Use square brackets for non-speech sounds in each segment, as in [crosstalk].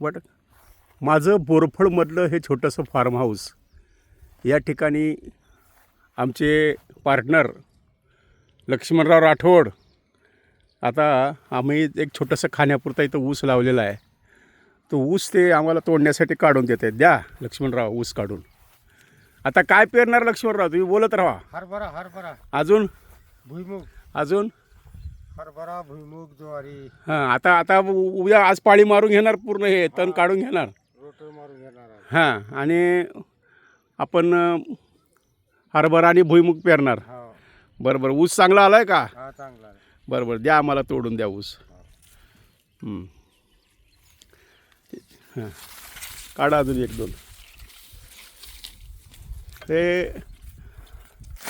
But माझं बोरफळमधलं हे छोटंसं फार्म हाऊस या ठिकाणी आमचे पार्टनर लक्ष्मणराव राठोड आता आम्ही एक छोटंसं खाण्यापुरता इथं ऊस लावलेला आहे. तो ऊस ते आम्हाला तोडण्यासाठी काढून देत आहेत. द्या लक्ष्मणराव ऊस काढून. आता काय पेरणार लक्ष्मणराव? तुम्ही बोलत राहा. हरभरा हरभरा. अजून? भुईमुग. अजून? हरभरा भुईमुग ज्वारी. हां आता आता उ- उद्या आज पाळी मारून घेणार पूर्ण हे तण काढून घेणार. रोटर मारून घेणार आहे. हां आणि आपण अ, हरभरा आणि भुईमुग पेरणार. हो. बरं बरं. ऊस चांगला आला आहे का? हा चांगला आहे. बरं बरं. द्या आम्हाला तोडून द्या ऊस. हं. हां. काढा अजून एक दोन. हे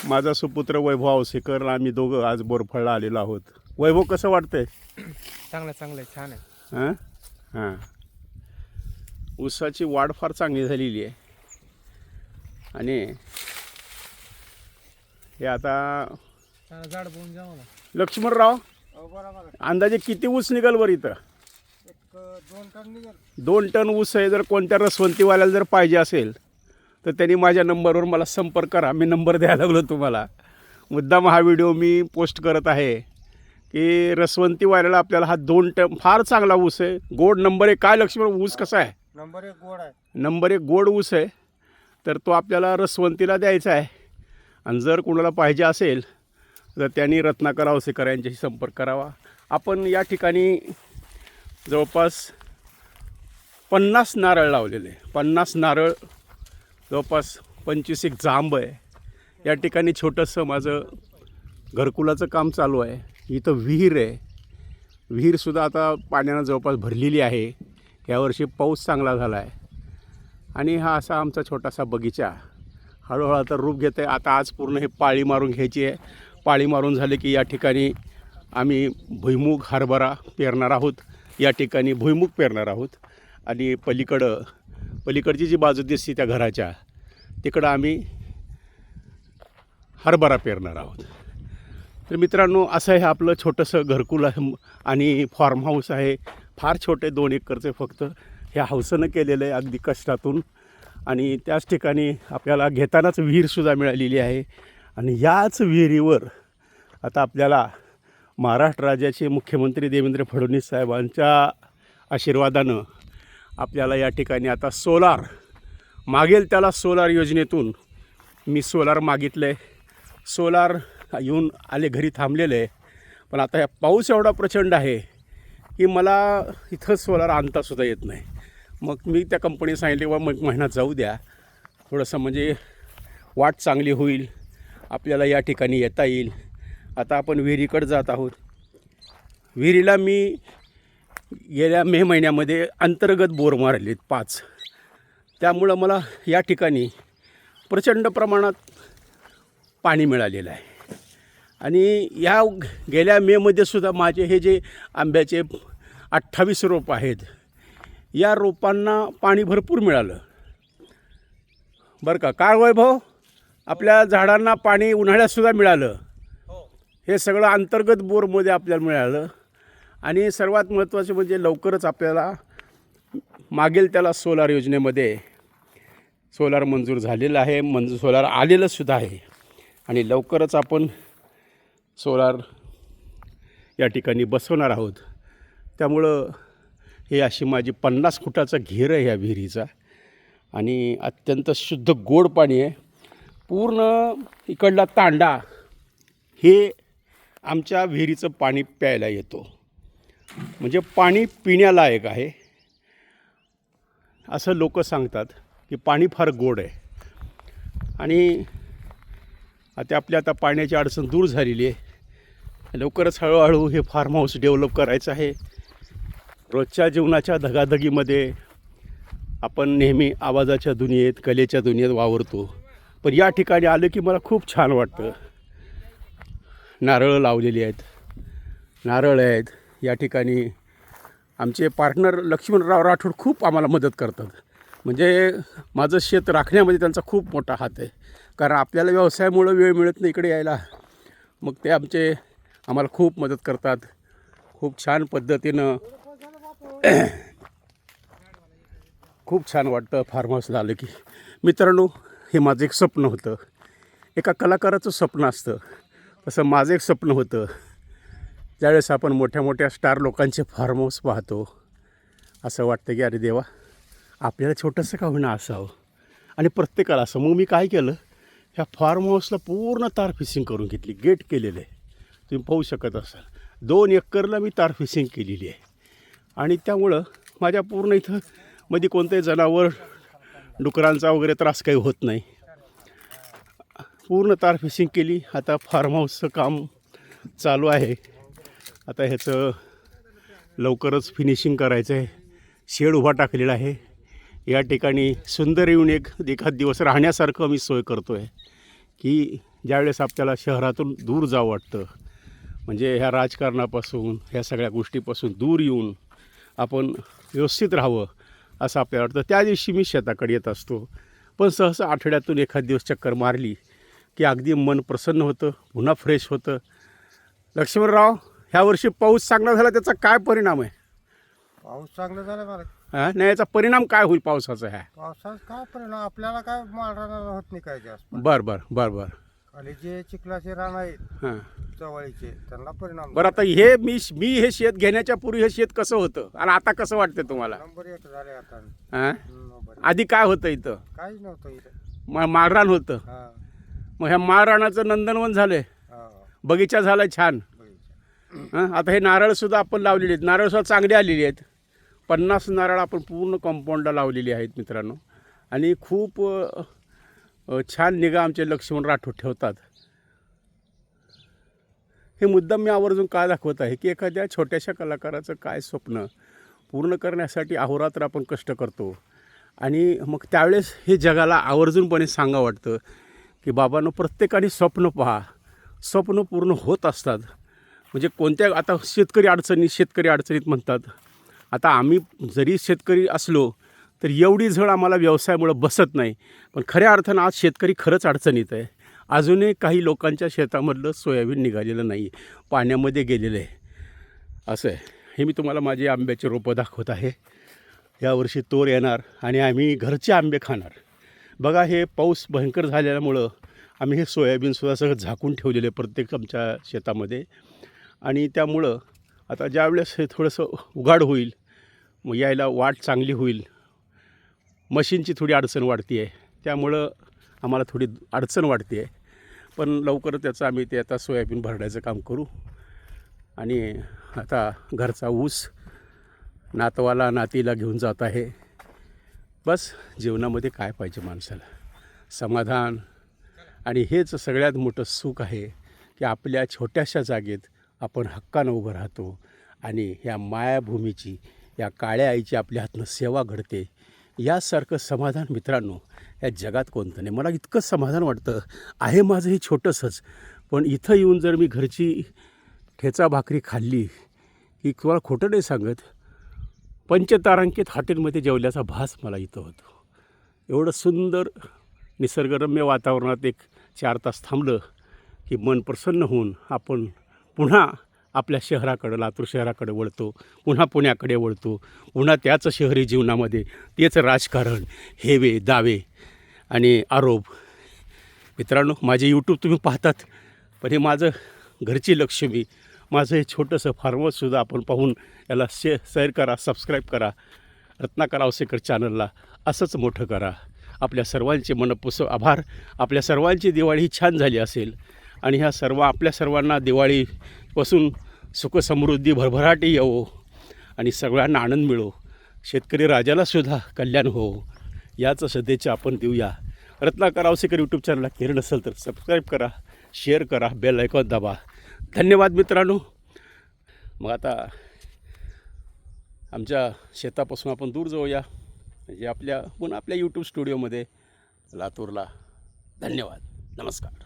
माझा सुपुत्र वैभव आवसेकर आम्ही दोघं आज बोरफळला आलेलो आहोत. वैभव कसं वाटतंय? चांगलं चांगलं आहे छान आहे. हां? हां. ऊसाची वाढ फार चांगली झालेली आहे. आणि हे आता झाड घ्या मला लक्ष्मणराव हो बरोबर. अंदाजे किती ऊस निघाल बरं इथं? एक अं, दोन टन निघेल. दोन टन ऊस आहे जर कोणत्या रसवंतीवाल्याला जर पाहिजे असेल तर त्यांनी माझ्या नंबरवर मला संपर्क करा. मी नंबर द्यायला लागलो तुम्हाला. मुद्दाम हा व्हिडिओ मी पोस्ट करत आहे. की रसवंतीवाल्याला आपल्याला हा दोन टन फार चांगला ऊस आहे. गोड नंबर एक. काय लक्ष्मण ऊस कसा आहे? नंबर एक गोड आहे. नंबर एक गोड ऊस आहे. तर तो आपल्याला रसवंतीला द्यायचा आहे. आणि जर कोणाला पाहिजे असेल तर त्यांनी रत्नाकर आवसेकर यांच्याशी संपर्क करावा. आपण या ठिकाणी जवळपास पन्नास नारळ लावलेले पन्नास नारळ जवळपास पंचवीस एक जांब आहे. या ठिकाणी छोटंसं माझं घरकुलाचं काम चालू आहे. इथं विहीर आहे. विहीरसुद्धा आता पाण्यानं जवळपास भरलेली आहे. यावर्षी पाऊस चांगला झाला आहे आणि हा असा आमचा छोटासा बगीचा. हळूहळू आता रूप घेत आहे आता आज पूर्ण हे पाळी मारून घ्यायची आहे. पाळी मारून झाले की या ठिकाणी आम्ही भुईमुग हरभरा पेरणार आहोत. या ठिकाणी भुईमुग पेरणार आहोत. आणि पलीकडं पलीकडची जी बाजू दिसते त्या घराच्या तिकडं आम्ही हरभरा पेरणार आहोत. तर मित्रांनो असं हे आपलं छोटंसं घरकुल आहे आणि फार्म हाऊस आहे. फार छोटे दोन एकरचे फक्त. ह्या हाऊसनं केलेलं आहे अगदी कष्टातून. आणि त्याच ठिकाणी आपल्याला घेतानाच विहीरसुद्धा मिळालेली आहे. आणि याच विहिरीवर आता आपल्याला महाराष्ट्र राज्याचे मुख्यमंत्री देवेंद्र फडणवीस साहेबांच्या आशीर्वादानं आपल्याला या ठिकाणी आता सोलार मागेल त्याला सोलार योजनेतून मी सोलार मागितलं आहे सोलार येऊन आले घरी थांबलेले. आहे पण आता या पाऊस एवढा प्रचंड आहे की मला इथं सोलार आणतासुद्धा येत नाही. मग मी त्या कंपनी सांगितले बा मग महिना जाऊ द्या. थोडंसं म्हणजे वाट चांगली होईल. आपल्याला या ठिकाणी येता येईल. आता आपण विहिरीकडे जात आहोत. विहिरीला मी गेल्या मे महिन्यामध्ये अंतर्गत बोर मारलेत पाच. त्यामुळं मला या ठिकाणी प्रचंड प्रमाणात पाणी मिळालेलं आहे. आणि या गेल्या मेमध्ये सुद्धा माझे हे जे आंब्याचे अठ्ठावीस रोप आहेत या रोपांना पाणी भरपूर मिळालं. बरं का? काय वैभव? आपल्या झाडांना पाणी उन्हाळ्यातसुद्धा मिळालं. हे सगळं अंतर्गत बोरमध्ये आपल्याला मिळालं. आणि सर्वात महत्त्वाचे म्हणजे लवकरच आपल्याला मागेल त्याला सोलार योजनेमध्ये. सोलार मंजूर झालेलं आहे मंजूर सोलार आलेलं सुद्धा आहे. आणि लवकरच आपण सोलार या ठिकाणी बसवणार आहोत. त्यामुळं हे अशी माझी पन्नास फुटाचा घेर आहे ह्या विहिरीचा आणि अत्यंत शुद्ध गोड पाणी आहे. पूर्ण इकडला तांडा हे आमच्या विहिरीचं पाणी प्यायला येतो. म्हणजे पाणी पिण्यालायक आहे. असं लोक सांगतात की पाणी फार गोड आहे. आणि आता आपल्या आता पाण्याची अडचण दूर झालेली आहे. लवकरच हळूहळू हे फार्म हाऊस डेव्हलप करायचं आहे. रोजच्या जीवनाच्या धगाधगीमध्ये आपण नेहमी आवाजाच्या दुनियेत कलेच्या दुनियेत वावरतो. पण या ठिकाणी आलं की मला खूप छान वाटतं. नारळं लावलेली आहेत. नारळ आहेत. या ठिकाणी आमचे पार्टनर लक्ष्मणराव राठोड खूप आम्हाला मदत करतात. म्हणजे माझं शेत राखण्यामध्ये त्यांचा खूप मोठा हात आहे. कारण आपल्याला व्यवसायामुळं वेळ मिळत नाही इकडे यायला. मग ते आमचे आम्हाला खूप मदत करतात. खूप छान पद्धतीनं [clears throat] खूप छान वाटतं फार्म हाऊसला आलं की. मित्रांनो हे माझं एक स्वप्न होतं. एका कलाकाराचं स्वप्न असतं. तसं माझं एक स्वप्न होतं. ज्यावेळेस आपण मोठ्या मोठ्या स्टार लोकांचे फार्म हाऊस पाहतो असं वाटतं की अरे देवा आपल्याला छोटंसं का होईना असावं आणि प्रत्येकाला असं. मग मी काय केलं? ह्या फार्म हाऊसला पूर्ण तार फिशिंग करून घेतली गेट केलेलं. आहे तुम्ही पाहू शकत असाल. दोन एकरला मी तार फिशिंग केलेली आहे. आणि त्यामुळं माझ्या पूर्ण इथं मध्ये कोणतंही जनावर डुकरांचा वगैरे त्रास काही होत नाही. पूर्ण तार फिशिंग केली. आता फार्म हाऊसचं काम चालू आहे. आता ह्याचं लवकरच फिनिशिंग करायचं आहे. शेड उभा टाकलेला आहे. या ठिकाणी सुंदर येऊन एक एखाद दिवस राहण्यासारखं मी सोय करतो आहे की ज्यावेळेस आपल्याला शहरातून दूर जावं वाटतं. म्हणजे ह्या राजकारणापासून ह्या सगळ्या गोष्टीपासून दूर येऊन आपण व्यवस्थित राहावं असं आपल्याला वाटतं. त्या दिवशी मी शेताकडे येत असतो. पण सहसा आठवड्यातून एखाद दिवस चक्कर मारली की अगदी मन प्रसन्न होतं पुन्हा फ्रेश होतं. लक्ष्मणराव ह्या वर्षी पाऊस चांगला झाला त्याचा काय परिणाम आहे? पाऊस चांगला झाला मला हा? नाही याचा परिणाम काय होईल पावसाचा ह्या? पावसाचा काय परिणाम? आपल्याला काय मारणार होत नाही काय जास्त? बरं बरं बरं बरं. खाली जे चिखलाचे रान आहेत हां. जवळचे त्यांना परिणाम बरं आता हे मी मी हे शेत घेण्याच्या पूर्वी हे शेत कसं होतं? आणि आता कसं वाटतं तुम्हाला? नंबर एक झाले आता. हां नंबर आधी काय होतं इथं? काहीच नव्हतं इथं. मा माळरान होतं. हा. मग ह्या माळरानाचं नंदनवन झालंय. हा. बगीचा झाला छान. बघितलं. हं? आता हे नारळसुद्धा आपण लावलेले आहेत. नारळसुद्धा चांगली आलेली आहेत. पन्नास नारळ आपण पूर्ण कंपाऊंडला लावलेली आहेत मित्रांनो. आणि खूप अ, अ, छान निगा आमचे लक्ष्मण राठोड ठेवतात. हे मुद्दाम मी आवर्जून का दाखवत आहे? की एखाद्या छोट्याशा कलाकाराचं काय स्वप्न पूर्ण करण्यासाठी अहोरात्र आपण कष्ट करतो? आणि मग त्यावेळेस हे जगाला आवर्जूनपणे सांगा वाटतं की बाबांनो प्रत्येकाने स्वप्न पहा. स्वप्न पूर्ण होत असतात. म्हणजे कोणत्या आता शेतकरी अडचणी शेतकरी अडचणीत म्हणतात. आता आम्ही जरी शेतकरी असलो तर एवढी झळ आम्हाला व्यवसायामुळं बसत नाही. पण खऱ्या अर्थानं आज शेतकरी खरंच अडचणीत आहे. अजूनही काही लोकांच्या शेतामधलं सोयाबीन निघालेलं नाही पाण्यामध्ये गेलेलं आहे. असं आहे. हे मी तुम्हाला माझी आंब्याची रोपं दाखवत आहे. यावर्षी तोर येणार आणि आम्ही घरचे आंबे खाणार. बघा हे पाऊस भयंकर झाल्यामुळं आम्ही हे सोयाबीनसुद्धा सगळं झाकून ठेवलेलं आहे प्रत्येक आमच्या शेतामध्ये. आणि त्यामुळं आता ज्यावेळेस हे थोडंसं उघाड होईल मग यायला वाट चांगली होईल. मशीनची थोडी अडचण वाढती आहे त्यामुळं आम्हाला थोडी अडचण वाढते आहे पण लवकर त्याचं आम्ही ते आता सोयाबीन भरण्याचं काम करू. आणि आता घरचा ऊस नातवाला नातीला घेऊन जात आहे. बस जीवनामध्ये काय पाहिजे माणसाला? समाधान. आणि हेच सगळ्यात मोठं सुख आहे की आपल्या छोट्याशा जागेत आपण हक्कानं उभं राहतो. आणि ह्या मायाभूमीची या काळ्या आईची आपल्या हातनं सेवा घडते. यासारखं समाधान मित्रांनो या जगात कोणतं नाही. मला इतकं समाधान वाटतं. आहे माझं हे छोटंसंच. पण इथं येऊन जर मी घरची ठेचा भाकरी खाल्ली की तुम्हाला खोटं नाही सांगत पंचतारांकित हॉटेलमध्ये जेवल्याचा भास मला इथं होतो. एवढं सुंदर निसर्गरम्य वातावरणात एक चार तास थांबलं की मन प्रसन्न होऊन आपण पुन्हा आपल्या शहराकडं लातूर शहराकडे वळतो पुन्हा पुण्याकडे वळतो पुन्हा त्याच शहरी जीवनामध्ये तेच राजकारण हेवे दावे आणि आरोप. मित्रांनो माझे यूट्यूब तुम्ही पाहतात पण हे माझं घरची लक्ष्मी माझं हे छोटंसं फार्मसुद्धा आपण पाहून याला शे शेअर करा सबस्क्राईब करा. रत्नाकर आवसेकर चॅनलला असंच मोठं करा. आपल्या सर्वांचे मनपुस आभार. आपल्या सर्वांची दिवाळी ही छान झाली असेल आणि ह्या सर्व आपल्या सर्वांना दिवाळीपासून सुखसमृद्धी भरभराटी येवो आणि सगळ्यांना आनंद मिळो. शेतकरी राजालासुद्धा कल्याण हो. याचं सध्याच्या आपण देऊया. रत्नाकर आवसेकर यूट्यूब चॅनलला केलं नसेल तर सबस्क्राईब करा शेअर करा बेल ऐकत दाबा. धन्यवाद मित्रांनो. मग आता आमच्या शेतापासून आपण दूर जाऊया. म्हणजे आपल्या पुन्हा आपल्या यूट्यूब स्टुडिओमध्ये लातूरला. धन्यवाद. नमस्कार.